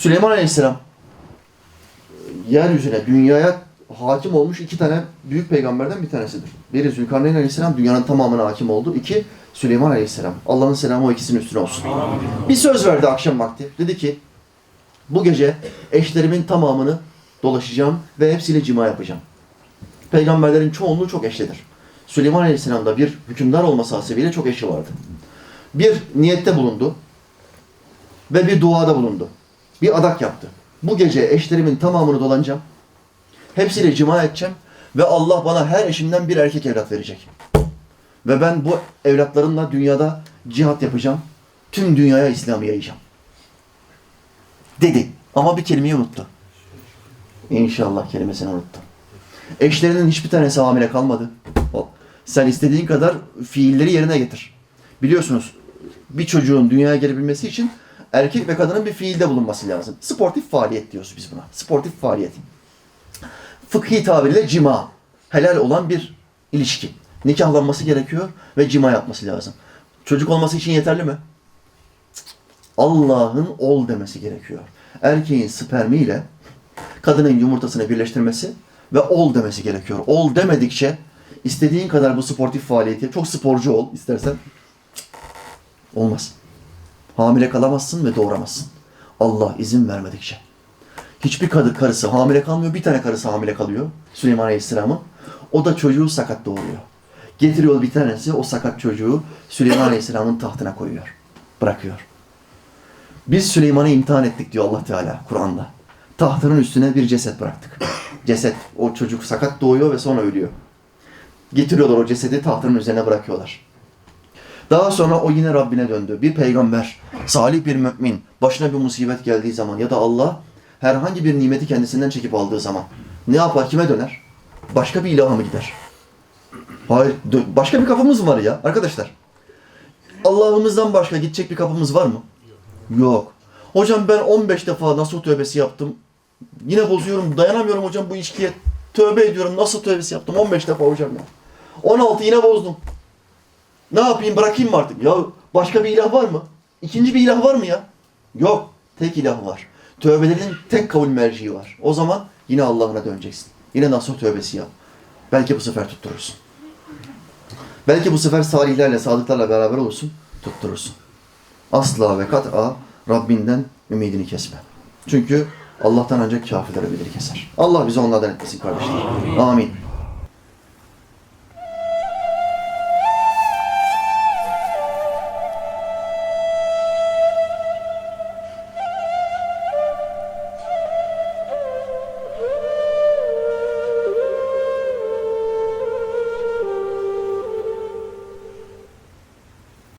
Süleyman Aleyhisselam yeryüzüne, dünyaya hakim olmuş iki tane büyük peygamberden bir tanesidir. Biri Zülkarneyn Aleyhisselam dünyanın tamamına hakim oldu. İki Süleyman Aleyhisselam. Allah'ın selamı o ikisinin üstüne olsun. Bir söz verdi akşam vakti. Dedi ki bu gece eşlerimin tamamını dolaşacağım ve hepsiyle cima yapacağım. Peygamberlerin çoğunluğu çok eşlidir. Süleyman Aleyhisselam'da bir hükümdar olması hasebiyle çok eşi vardı. Bir niyette bulundu ve bir duada bulundu. Bir adak yaptı. Bu gece eşlerimin tamamını dolanacağım. Hepsiyle cima edeceğim ve Allah bana her eşimden bir erkek evlat verecek. Ve ben bu evlatlarımla dünyada cihat yapacağım. Tüm dünyaya İslam'ı yayacağım. Dedi. Ama bir kelimeyi unuttu. İnşallah kelimesini unuttu. Eşlerinin hiçbir tanesi hamile kalmadı. Sen istediğin kadar fiilleri yerine getir. Biliyorsunuz bir çocuğun dünyaya gelebilmesi için erkek ve kadının bir fiilde bulunması lazım. Sportif faaliyet diyoruz biz buna. Sportif faaliyet. Fıkhi tabirle cima. Helal olan bir ilişki. Nikahlanması gerekiyor ve cima yapması lazım. Çocuk olması için yeterli mi? Allah'ın ol demesi gerekiyor. Erkeğin spermiyle kadının yumurtasını birleştirmesi ve ol demesi gerekiyor. Ol demedikçe istediğin kadar bu sportif faaliyeti, çok sporcu ol istersen olmaz. Hamile kalamazsın ve doğuramazsın. Allah izin vermedikçe. Hiçbir kadı karısı hamile kalmıyor. Bir tane karısı hamile kalıyor. Süleyman Aleyhisselam'ın. O da çocuğu sakat doğuruyor. Getiriyor bir tanesi o sakat çocuğu Süleyman Aleyhisselam'ın tahtına koyuyor. Bırakıyor. Biz Süleyman'ı imtihan ettik diyor Allah Teala Kur'an'da. Tahtının üstüne bir ceset bıraktık. Ceset. O çocuk sakat doğuyor ve sonra ölüyor. Getiriyorlar o cesedi tahtının üzerine bırakıyorlar. Daha sonra o yine Rabbine döndü. Bir peygamber, salih bir mümin, başına bir musibet geldiği zaman ya da Allah herhangi bir nimeti kendisinden çekip aldığı zaman ne yapar? Kime döner? Başka bir ilaha mı gider? Hayır. Başka bir kapımız var ya arkadaşlar. Allah'ımızdan başka gidecek bir kapımız var mı? Yok. Hocam ben 15 defa nasıl tövbesi yaptım. Yine bozuyorum. Dayanamıyorum hocam bu içkiye. Tövbe ediyorum. Nasıl tövbesi yaptım? 15 defa hocam ya. 16 yine bozdum. Ne yapayım bırakayım mı artık? Ya başka bir ilah var mı? İkinci bir ilah var mı ya? Yok. Tek ilah var. Tövbelerin tek kabul merciği var. O zaman yine Allah'ına döneceksin. Yine nasuh tövbesi yap. Belki bu sefer tutturursun. Belki bu sefer salihlerle, sadıklarla beraber olursun, tutturursun. Asla ve kat'a Rabbinden ümidini kesme. Çünkü Allah'tan ancak kafirler ümidini keser. Allah bizi onlardan etmesin kardeşler. Amin.